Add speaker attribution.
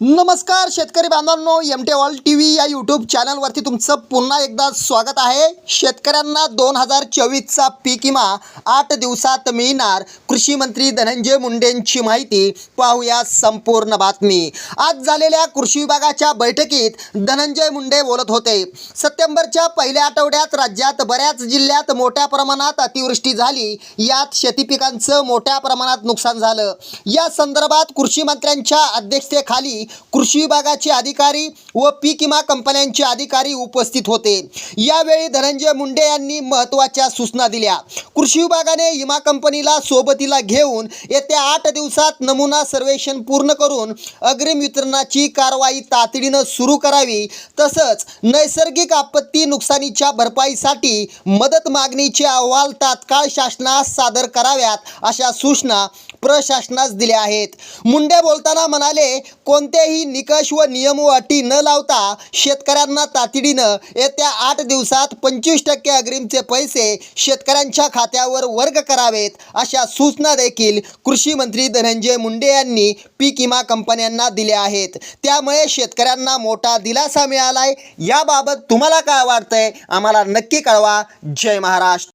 Speaker 1: नमस्कार शेतकरी बांधवांनो M T all T V या यूट्यूब चॅनलवरती तुमचं पुन्हा एकदा स्वागत आहे. शेतकऱ्यांना दोन हजार चोवीसचा पीक विमा आठ दिवसात मिळणार. कृषी मंत्री धनंजय मुंडेंची माहिती पाहूया संपूर्ण बातमी. आज झालेल्या कृषी विभागाच्या बैठकीत धनंजय मुंडे बोलत होते. सप्टेंबरच्या पहिल्या आठवड्यात राज्यात बऱ्याच जिल्ह्यात मोठ्या प्रमाणात अतिवृष्टी झाली. यात शेती पिकांचं मोठ्या प्रमाणात नुकसान झालं. या संदर्भात कृषी मंत्र्यांच्या अध्यक्षतेखाली कृषी विभागाचे अधिकारी व पीक विमा कंपन्यांचे अधिकारी उपस्थित होते. यावेळी धनंजय मुंडे यांनी महत्त्वाच्या सूचना दिल्या. कृषी विभागाने विमा कंपनीला सोबतीला घेऊन येत्या आठ दिवसात नमुना सर्वेक्षण पूर्ण करून अग्रिम वितरणाची कारवाई तातडीनं सुरू करावी तसंच नैसर्गिक आपत्ती नुकसानीच्या भरपाईसाठी मदत मागणीचे अहवाल तात्काळ शासनास सादर कराव्यात अशा सूचना प्रशासनास दिल्या आहेत. मुंडे बोलताना म्हणाले कोणत्या कोणत्याही निकष व नियम व अटी न लावता शेतकऱ्यांना तातडीनं येत्या आठ दिवसात पंचवीस टक्के अग्रिमचे पैसे शेतकऱ्यांच्या खात्यावर वर्ग करावेत अशा सूचना देखील कृषी मंत्री धनंजय मुंडे यांनी पीक विमा कंपन्यांना दिल्या आहेत. त्यामुळे शेतकऱ्यांना मोठा दिलासा मिळालाय. याबाबत तुम्हाला काय वाटतंय? आम्हाला नक्की कळवा. जय महाराष्ट्र.